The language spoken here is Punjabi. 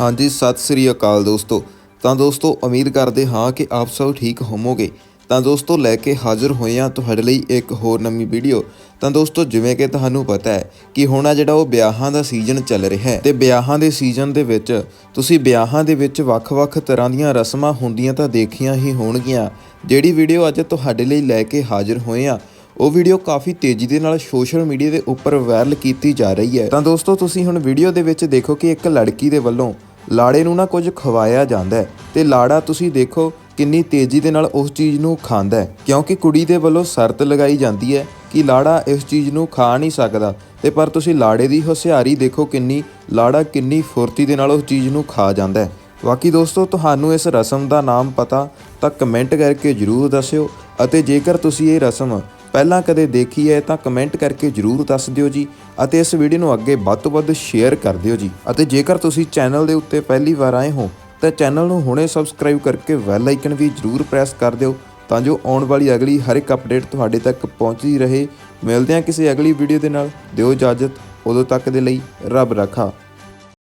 ਹਾਂਜੀ, ਸਤਿ ਸ੍ਰੀ ਅਕਾਲ ਦੋਸਤੋ। ਤਾਂ ਦੋਸਤੋ, ਉਮੀਦ ਕਰਦੇ ਹਾਂ ਕਿ ਆਪ ਸਭ ਠੀਕ ਹੋਵੋਗੇ। ਤਾਂ ਦੋਸਤੋ, ਲੈ ਕੇ ਹਾਜ਼ਰ ਹੋਏ ਹਾਂ ਤੁਹਾਡੇ ਲਈ ਇੱਕ ਹੋਰ ਨਵੀਂ ਵੀਡੀਓ। ਤਾਂ ਦੋਸਤੋ, ਜਿਵੇਂ ਕਿ ਤੁਹਾਨੂੰ ਪਤਾ ਹੈ ਕਿ ਹੁਣ ਆ ਜਿਹੜਾ ਉਹ ਵਿਆਹਾਂ ਦਾ ਸੀਜ਼ਨ ਚੱਲ ਰਿਹਾ ਹੈ। ਤੇ ਵਿਆਹਾਂ ਦੇ ਸੀਜ਼ਨ ਦੇ ਵਿੱਚ, ਤੁਸੀਂ ਵਿਆਹਾਂ ਦੇ ਵਿੱਚ ਵੱਖ-ਵੱਖ ਤਰ੍ਹਾਂ ਦੀਆਂ ਰਸਮਾਂ ਹੁੰਦੀਆਂ ਤਾਂ ਦੇਖੀਆਂ ਹੀ ਹੋਣਗੀਆਂ। ਜਿਹੜੀ ਵੀਡੀਓ ਅੱਜ ਤੁਹਾਡੇ ਲਈ ਲੈ ਕੇ ਹਾਜ਼ਰ ਹੋਏ ਹਾਂ, ਉਹ ਵੀਡੀਓ ਕਾਫੀ ਤੇਜ਼ੀ ਦੇ ਨਾਲ ਸੋਸ਼ਲ ਮੀਡੀਆ ਦੇ ਉੱਪਰ ਵਾਇਰਲ ਕੀਤੀ ਜਾ ਰਹੀ ਹੈ। ਤਾਂ ਦੋਸਤੋ, ਤੁਸੀਂ ਹੁਣ ਵੀਡੀਓ ਦੇ ਵਿੱਚ ਦੇਖੋ ਕਿ ਇੱਕ ਲੜਕੀ ਦੇ ਵੱਲੋਂ ਲਾੜੇ ਨੂੰ ਨਾ ਕੁਝ ਖਵਾਇਆ ਜਾਂਦਾ ਹੈ। ਤੇ ਲਾੜਾ, ਤੁਸੀਂ ਦੇਖੋ ਕਿੰਨੀ ਤੇਜ਼ੀ ਦੇ ਨਾਲ ਉਸ ਚੀਜ਼ ਨੂੰ ਖਾਂਦਾ ਹੈ। ਕਿਉਂਕਿ ਕੁੜੀ ਦੇ ਵੱਲੋਂ ਸ਼ਰਤ ਲਗਾਈ ਜਾਂਦੀ ਹੈ ਕਿ ਲਾੜਾ ਇਸ ਚੀਜ਼ ਨੂੰ ਖਾ ਨਹੀਂ ਸਕਦਾ। ਤੇ ਪਰ ਤੁਸੀਂ ਲਾੜੇ ਦੀ ਹੁਸ਼ਿਆਰੀ ਦੇਖੋ ਕਿੰਨੀ, ਲਾੜਾ ਕਿੰਨੀ ਫੁਰਤੀ ਦੇ ਨਾਲ ਉਸ ਚੀਜ਼ ਨੂੰ ਖਾ ਜਾਂਦਾ ਹੈ। ਬਾਕੀ ਦੋਸਤੋ, ਤੁਹਾਨੂੰ ਇਸ ਰਸਮ ਦਾ ਨਾਮ ਪਤਾ ਤਾਂ ਕਮੈਂਟ ਕਰਕੇ ਜਰੂਰ ਦੱਸਿਓ ਅਤੇ ਜੇਕਰ ਤੁਸੀਂ ਇਹ ਰਸਮ ਪਹਿਲਾਂ ਕਦੇ ਦੇਖੀ ਹੈ ਤਾਂ ਕਮੈਂਟ ਕਰਕੇ ਜਰੂਰ ਦੱਸ ਦਿਓ ਜੀ ਅਤੇ ਇਸ ਵੀਡੀਓ ਨੂੰ ਅੱਗੇ ਵੱਧ ਤੋਂ ਵੱਧ ਸ਼ੇਅਰ ਕਰ ਦਿਓ ਜੀ। ਅਤੇ ਜੇਕਰ ਤੁਸੀਂ ਚੈਨਲ ਦੇ ਉੱਤੇ ਪਹਿਲੀ ਵਾਰ ਆਏ ਹੋ, ਤਾਂ ਚੈਨਲ ਨੂੰ ਹੁਣੇ ਸਬਸਕ੍ਰਾਈਬ ਕਰਕੇ ਬੈਲ ਆਈਕਨ ਵੀ ਜਰੂਰ ਪ੍ਰੈਸ ਕਰ ਦਿਓ ਤਾਂ ਜੋ ਆਉਣ ਵਾਲੀ ਅਗਲੀ ਹਰ ਇੱਕ ਅਪਡੇਟ ਤੁਹਾਡੇ ਤੱਕ ਪਹੁੰਚਦੀ ਰਹੇ। ਮਿਲਦੇ ਹਾਂ ਕਿਸੇ ਅਗਲੀ ਵੀਡੀਓ ਦੇ ਨਾਲ। ਦਿਓ ਇਜਾਜ਼ਤ। ਉਦੋਂ ਤੱਕ ਦੇ ਲਈ ਰੱਬ ਰੱਖਾ।